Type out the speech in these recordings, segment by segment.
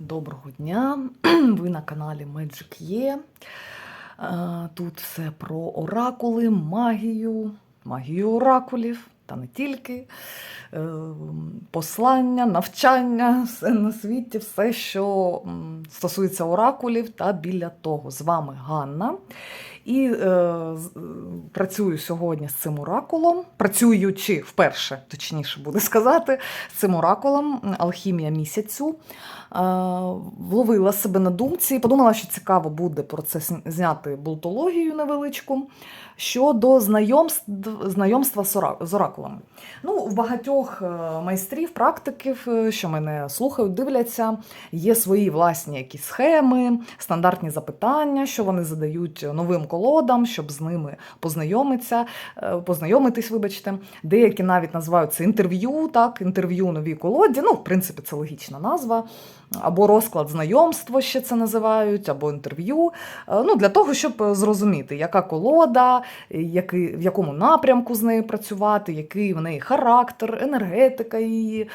Доброго дня! Ви на каналі Magic Є. Е, Тут все про оракули, магію, магію оракулів, та не тільки. Е, Послання, навчання, все на світі, все, що стосується оракулів та біля того. З вами Ганна. І е, е, працюю сьогодні з цим оракулом, працюючи вперше, точніше буде сказати, з цим оракулом Алхімія місяцю. Е, вловила себе на думці і подумала, що цікаво буде про це зняти болтологію невеличку щодо знайомств, знайомства з оракулами. Ну, в багатьох е, майстрів, практиків, е, що мене слухають, дивляться, є свої власні якісь схеми, стандартні запитання, що вони задають новим колодам, щоб з ними познайомитися, е, познайомитись, вибачте. Деякі навіть називають це інтерв'ю, так, інтерв'ю новій колоді. Ну, в принципі, це логічна назва. Або розклад знайомства ще це називають, або інтерв'ю. Е, Ну, для того, щоб е, зрозуміти, яка колода, який, в якому напрямку з нею працювати, який в неї характер, енергетика її,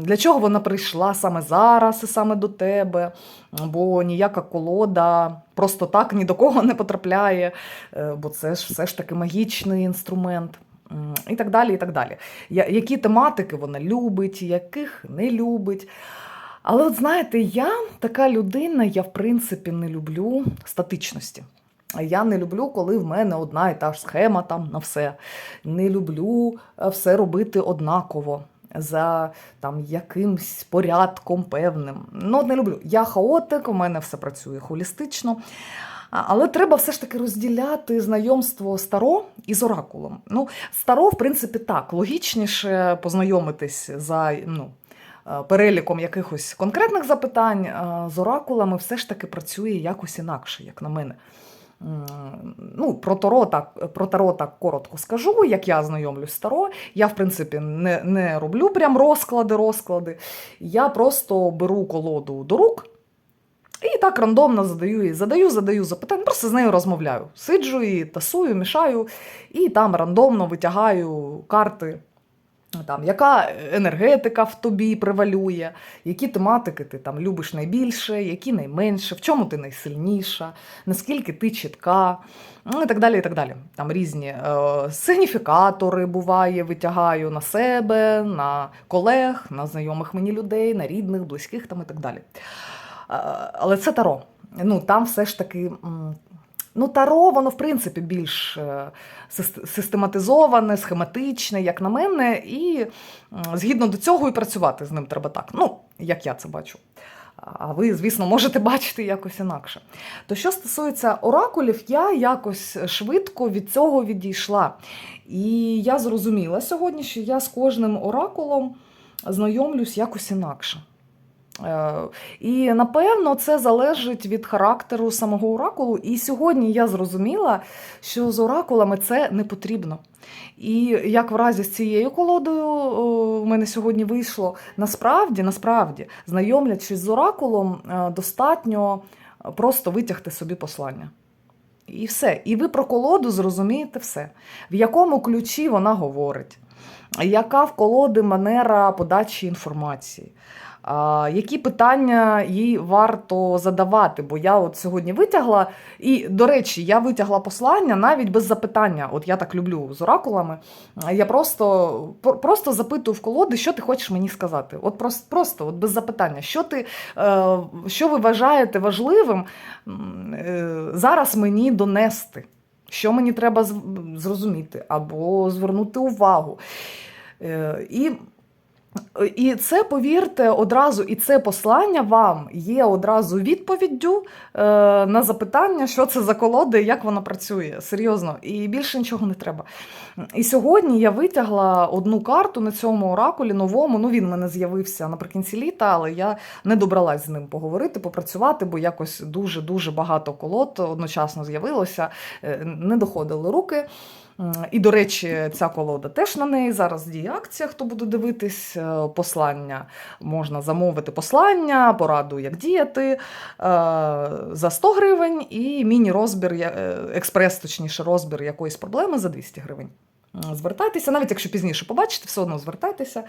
для чого вона прийшла саме зараз і саме до тебе, бо ніяка колода просто так ні до кого не потрапляє, е, бо це ж все ж таки магічний інструмент. І так далі, і так далі. Які тематики вона любить, яких не любить. Але от знаєте, я така людина, я в принципі не люблю статичності. Я не люблю, коли в мене одна і та ж схема там на все. Не люблю е, все робити однаково. За там якимсь порядком певним. Ну, от не люблю. Я хаотик, у мене все працює холістично. Але треба все ж таки розділяти знайомство старо із оракулом. Ну, старо, в принципі, так, логічніше познайомитись за ну, е, переліком якихось конкретних запитань е, з оракулами все ж таки працює якось інакше, як на мене. Ну, про Таро так, про Таро так коротко скажу, як я знайомлюсь з Таро. Я, в принципі, не, не роблю прям розклади, розклади. Я просто беру колоду до рук і так рандомно задаю їй, задаю, задаю запитання, просто з нею розмовляю. Сиджу і тасую, мішаю, і там рандомно витягаю карти. Там, яка енергетика в тобі превалює, які тематики ти там любиш найбільше, які найменше, в чому ти найсильніша, наскільки ти чітка, ну і так далі. і так далі. Там різні е, сигніфікатори буває, витягаю на себе, на колег, на знайомих мені людей, на рідних, близьких там і так далі. Е, Але це таро. Ну, там все ж таки. Ну, таро, воно, в принципі, більш е, систематизоване, схематичне, як на мене, і згідно до цього і працювати з ним треба так. Ну, як я це бачу. А ви, звісно, можете бачити якось інакше. То що стосується оракулів, я якось швидко від цього відійшла. І я зрозуміла сьогодні, що я з кожним оракулом знайомлюсь якось інакше. Е, І напевно це залежить від характеру самого оракулу. І сьогодні я зрозуміла, що з оракулами це не потрібно. І як в разі з цією колодою в мене сьогодні вийшло, насправді, насправді, знайомлячись з оракулом, е, достатньо просто витягти собі послання. І все. І ви про колоду зрозумієте все, в якому ключі вона говорить, яка в колоди манера подачі інформації. Які питання їй варто задавати? Бо я от сьогодні витягла, і, до речі, я витягла послання навіть без запитання. От я так люблю з оракулами. Я просто, просто запитую в колоди, що ти хочеш мені сказати. От просто, просто от без запитання, що ти, е, що ви вважаєте важливим е, зараз мені донести, що мені треба зрозуміти або звернути увагу. Е, І і це, повірте, одразу, і це послання вам є одразу відповіддю е, на запитання, що це за колода і як вона працює. Серйозно, і більше нічого не треба. І сьогодні я витягла одну карту на цьому оракулі новому. Ну, він мене з'явився наприкінці літа, але я не добралась з ним поговорити, попрацювати, бо якось дуже-дуже багато колод одночасно з'явилося, е, не доходили руки. М, І, до речі, ця колода теж на неї зараз діє акція. Хто буде дивитись е, послання, можна замовити послання, пораду, як діяти е, за 100 гривень, і міні-розбір, е, експрес, точніше, розбір якоїсь проблеми за 200 гривень. М, звертайтеся, навіть якщо пізніше побачите, все одно звертайтеся.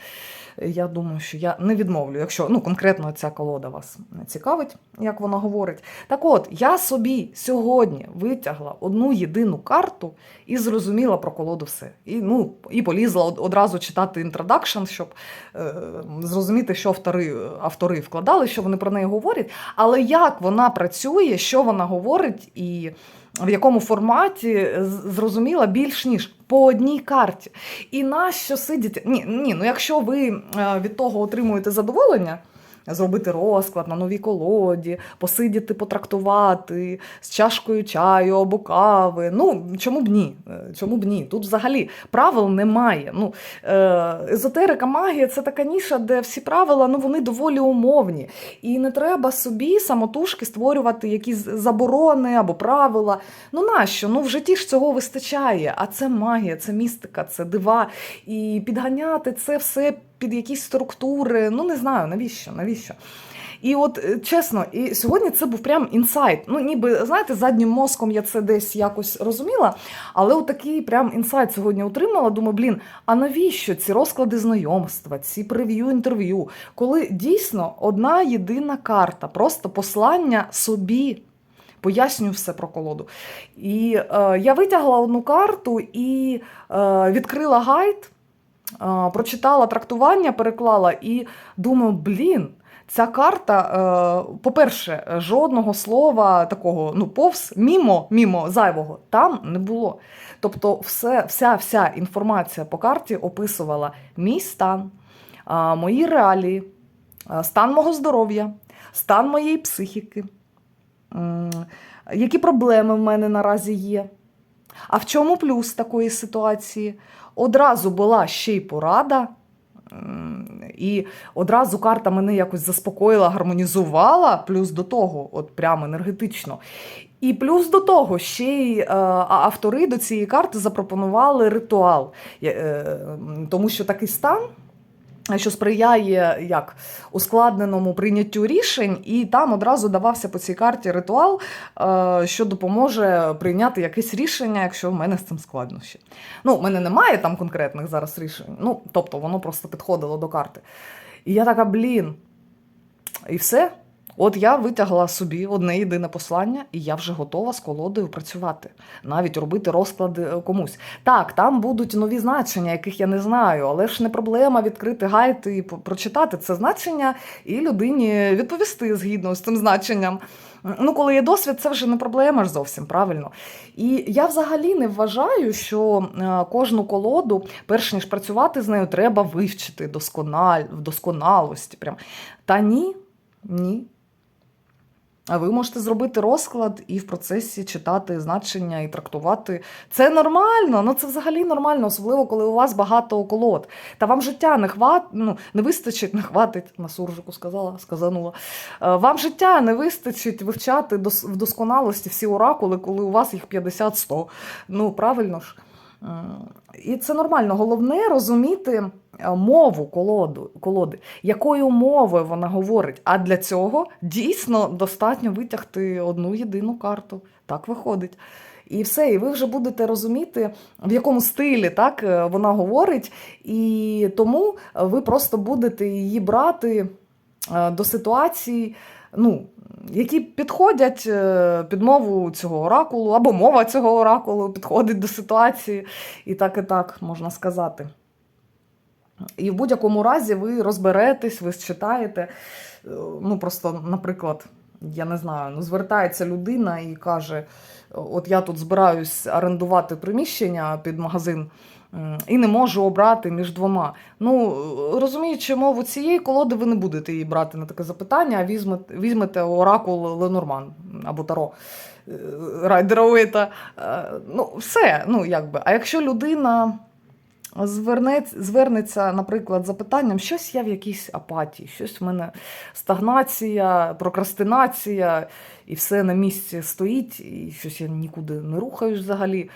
Я думаю, що я не відмовлю, якщо ну, конкретно ця колода вас не цікавить, як вона говорить. Так от, я собі сьогодні витягла одну єдину карту і зрозуміла про колоду все. І, ну, і полізла одразу читати інтродакшн, щоб е, зрозуміти, що автори, автори вкладали, що вони про неї говорять. Але як вона працює, що вона говорить і в якому форматі зрозуміла більш ніж по одній карті. І нащо сидіти? Ні, ні, ну якщо ви е, від того отримуєте задоволення. Зробити розклад на новій колоді, посидіти, потрактувати з чашкою чаю або кави. Ну чому б ні? Е, Чому б ні? Тут взагалі правил немає. Ну, е, езотерика, магія це така ніша, де всі правила ну, вони доволі умовні. І не треба собі самотужки створювати якісь заборони або правила. Ну нащо? Ну в житті ж цього вистачає. А це магія, це містика, це дива. І підганяти це все під якісь структури. Ну не знаю, навіщо? Навіщо? І от е, чесно, і сьогодні це був прям інсайт. Ну, ніби знаєте, заднім мозком я це десь якось розуміла, але от такий прям інсайт сьогодні отримала. Думаю, блін, а навіщо ці розклади знайомства, ці прев'ю інтерв'ю, коли дійсно одна єдина карта, просто послання собі. Пояснюю все про колоду. І е, я витягла одну карту і е, відкрила гайд, прочитала трактування, переклала і думаю, блін. Ця карта, е, по-перше, жодного слова такого, ну, повз, мімо, мімо зайвого там не було. Тобто, все, вся, вся інформація по карті описувала мій стан, е, мої реалії, е, стан мого здоров'я, стан моєї психіки, які проблеми в мене наразі є. А в чому плюс такої ситуації? Одразу була ще й порада. І одразу карта мене якось заспокоїла, гармонізувала, плюс до того, от прямо енергетично. І плюс до того, ще й е, автори до цієї карти запропонували ритуал, е, е, тому що такий стан. Що сприяє як ускладненому прийняттю рішень, і там одразу давався по цій карті ритуал, е, що допоможе прийняти якесь рішення, якщо в мене з цим складнощі. Ну, в мене немає там конкретних зараз рішень. Ну, тобто воно просто підходило до карти. І я така, блін. І все. От я витягла собі одне єдине послання, і я вже готова з колодою працювати, навіть робити розклади е, комусь. Так, там будуть нові значення, яких я не знаю, але ж не проблема відкрити гайд і прочитати це значення, і людині відповісти згідно з цим значенням. Ну, коли є досвід, це вже не проблема ж зовсім правильно. І я взагалі не вважаю, що е, кожну колоду, перш ніж працювати з нею, треба вивчити доскональ, в досконалості. Прям. Та ні, ні. А ви можете зробити розклад і в процесі читати значення і трактувати. Це нормально, ну це взагалі нормально, особливо коли у вас багато колод. Та вам життя не хват, ну, не вистачить, не хватить, на суржику сказала, сказанула. Е, Вам життя не вистачить вивчати в досконалості всі оракули, коли у вас їх 50-100. Ну, правильно ж. І це нормально. Головне розуміти е, мову колоду, колоди, якою мовою вона говорить. А для цього дійсно достатньо витягти одну єдину карту. Так виходить. І все, і ви вже будете розуміти, в якому стилі так е, вона говорить, і тому ви просто будете її брати е, до ситуацій, ну, які підходять е, під мову цього оракулу, або мова цього оракулу підходить до ситуації, і так і так можна сказати. І в будь-якому разі ви розберетесь, ви читаєте. Е, Ну, просто, наприклад, я не знаю, ну, звертається людина і каже: от я тут збираюсь орендувати приміщення під магазин. М, І не можу обрати між двома. Ну, розуміючи мову цієї колоди, ви не будете її брати на таке запитання, а візьмете, візьмете оракул Ленорман або Таро е, Райдера Уейта. Е, Ну, все. Ну, якби. А якщо людина звернеться, наприклад, запитанням, щось я в якійсь апатії, щось в мене стагнація, прокрастинація, і все на місці стоїть, і щось я нікуди не рухаюсь взагалі.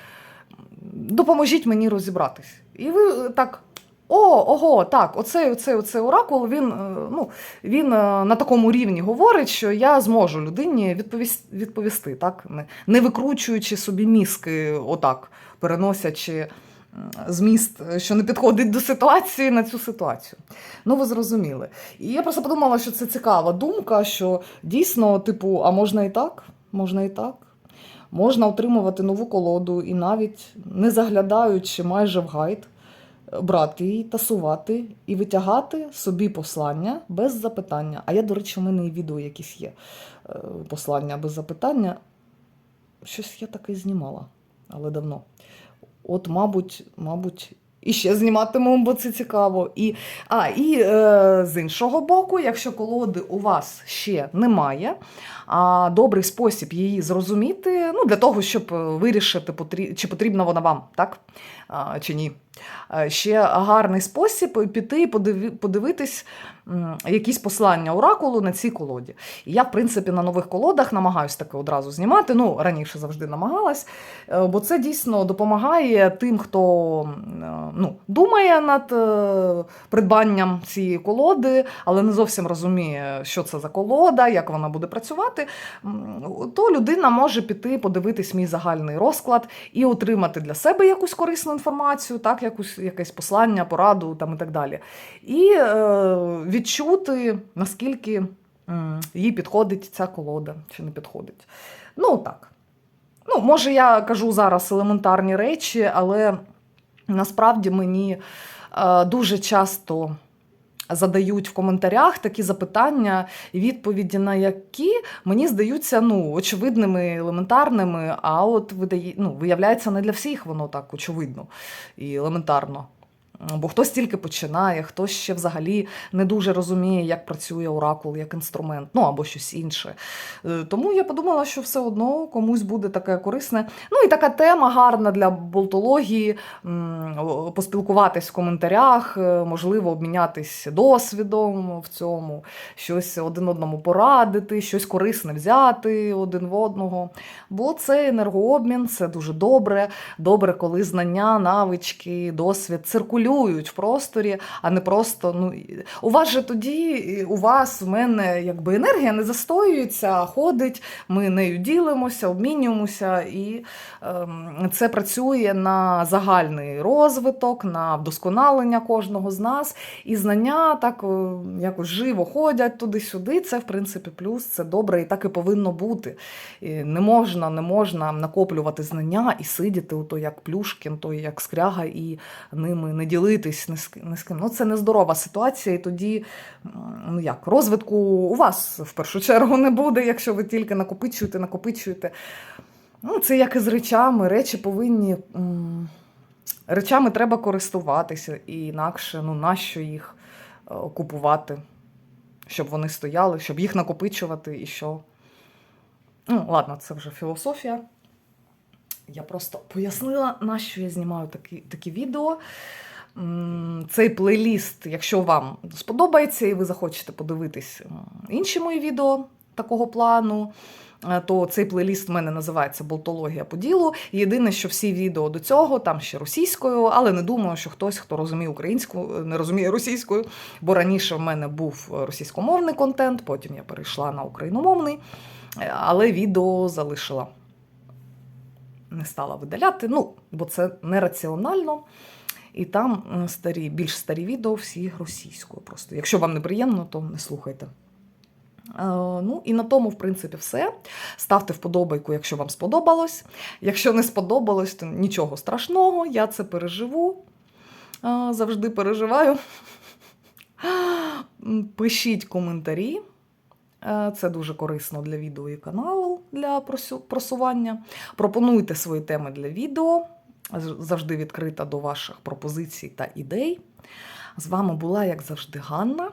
Допоможіть мені розібратись. І ви так. О, ого, так, оцей, оцей, оцей оракул, він, е, ну, він е, на такому рівні говорить, що я зможу людині відповісти, відповісти так? Не, не викручуючи собі мізки, отак, переносячи зміст, е, що не підходить до ситуації на цю ситуацію. Ну, ви зрозуміли. І я просто подумала, що це цікава думка, що дійсно, типу, а можна і так? Можна і так. Можна отримувати нову колоду і навіть не заглядаючи майже в гайд, брати її, тасувати і витягати собі послання без запитання. А я, до речі, в мене і відео якісь є е, послання без запитання. Щось я таке знімала, але давно. От, мабуть, мабуть, і ще зніматиму, бо це цікаво. І, а, і е, з іншого боку, якщо колоди у вас ще немає, а добрий спосіб її зрозуміти, ну, для того, щоб е, вирішити, чи потрібна вона вам, так? А, чи ні. Е, Ще гарний спосіб піти і подивитись якісь послання оракулу на цій колоді. І я, в принципі, на нових колодах намагаюся таке одразу знімати. Ну, раніше завжди намагалась, е, бо це дійсно допомагає тим, хто е, ну, думає над придбанням цієї колоди, але не зовсім розуміє, що це за колода, як вона буде працювати. То людина може піти подивитись мій загальний розклад і отримати для себе якусь корисну інформацію, так, якусь, якесь послання, пораду там, і так далі. І е, відчути, наскільки їй підходить ця колода чи не підходить. Ну, так. Ну, може, я кажу зараз елементарні речі, але насправді мені е, дуже часто задають в коментарях такі запитання, і відповіді на які мені здаються ну, очевидними, елементарними, а от видає, ну, виявляється, не для всіх воно так очевидно і елементарно. Бо хтось тільки починає, хтось ще взагалі не дуже розуміє, як працює оракул як інструмент, ну або щось інше. Е, Тому я подумала, що все одно комусь буде таке корисне. Ну і така тема гарна для болтології, поспілкуватись в коментарях, е, можливо, обмінятись досвідом в цьому, щось один одному порадити, щось корисне взяти один в одного. Бо це енергообмін, це дуже добре. Добре, коли знання, навички, досвід циркулюють в просторі, а не просто. Ну, у вас же тоді, у вас, в мене, якби енергія не застоюється, ходить, ми нею ділимося, обмінюємося, і ем, це працює на загальний розвиток, на вдосконалення кожного з нас. І знання так е, якось живо ходять туди-сюди. Це, в принципі, плюс, це добре, і так і повинно бути. І не можна, не можна накоплювати знання і сидіти, ото як Плюшкін, то як скряга, і ними не ділитись ні з, ким. Ну, це нездорова ситуація, і тоді ну як, розвитку у вас в першу чергу не буде, якщо ви тільки накопичуєте, накопичуєте. Ну, це як і з речами. Речі повинні. Речами треба користуватися, і інакше ну, нащо їх е, купувати, щоб вони стояли, щоб їх накопичувати і що. Ну, ладно, це вже філософія. Я просто пояснила, на що я знімаю такі, такі відео. Цей плейліст, якщо вам сподобається і ви захочете подивитись інші мої відео такого плану, е, то цей плейліст в мене називається Болтологія по ділу. Єдине, що всі відео до цього там ще російською, але не думаю, що хтось, хто розуміє українську, е, не розуміє російською, бо раніше в мене був російськомовний контент, потім я перейшла на україномовний, е, але відео залишила. Не стала видаляти, ну, бо це нераціонально. І там старі, більш старі відео всі російською. Просто. Якщо вам не приємно, то не слухайте. Е, ну і на тому, в принципі, все. Ставте вподобайку, якщо вам сподобалось. Якщо не сподобалось, то нічого страшного, я це переживу. Е, завжди переживаю. Пишіть коментарі. Е, Це дуже корисно для відео і каналу для просування. Пропонуйте свої теми для відео. Завжди відкрита до ваших пропозицій та ідей. З вами була, як завжди, Ганна.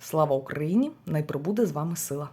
Слава Україні! Найприбуде з вами сила!